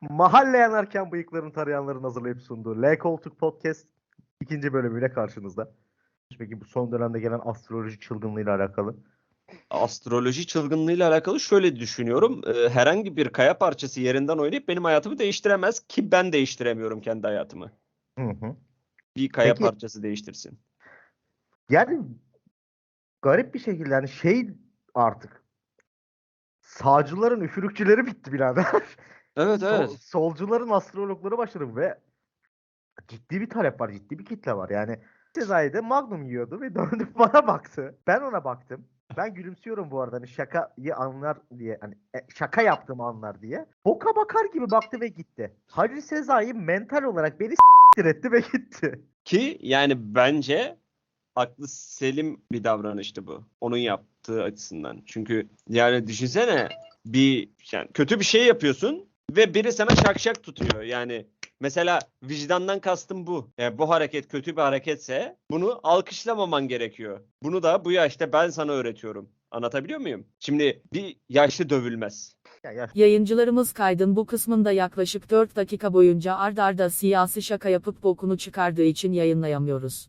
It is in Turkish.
Mahalle yanarken bıyıklarını tarayanların hazırlayıp sunduğu L Koltuk Podcast ikinci bölümüyle karşınızda. Peki bu son dönemde gelen astroloji çılgınlığıyla alakalı. Astroloji çılgınlığıyla alakalı şöyle düşünüyorum. Ee, herhangi bir kaya parçası yerinden oynayıp benim hayatımı değiştiremez ki ben değiştiremiyorum kendi hayatımı. Hı hı. Bir kaya Peki- parçası değiştirsin. Yani garip bir şekilde yani şey artık sağcıların üfürükçüleri bitti birader. Evet Sol- evet. solcuların astrologları başladı ve ciddi bir talep var, ciddi bir kitle var. Yani Sezai'de Magnum yiyordu ve döndü bana baktı. Ben ona baktım. Ben gülümsüyorum bu arada hani şakayı anlar diye hani e, şaka yaptığımı anlar diye. Boka bakar gibi baktı ve gitti. Halil Sezai mental olarak beni s**tir etti ve gitti. Ki yani bence aklı selim bir davranıştı bu. Onun yaptığı açısından. Çünkü yani düşünsene bir yani kötü bir şey yapıyorsun ve biri sana şak şak tutuyor. Yani mesela vicdandan kastım bu. Yani bu hareket kötü bir hareketse bunu alkışlamaman gerekiyor. Bunu da bu yaşta ben sana öğretiyorum. Anlatabiliyor muyum? Şimdi bir yaşlı dövülmez. Ya, ya Yayıncılarımız kaydın bu kısmında yaklaşık 4 dakika boyunca ard arda siyasi şaka yapıp bokunu çıkardığı için yayınlayamıyoruz.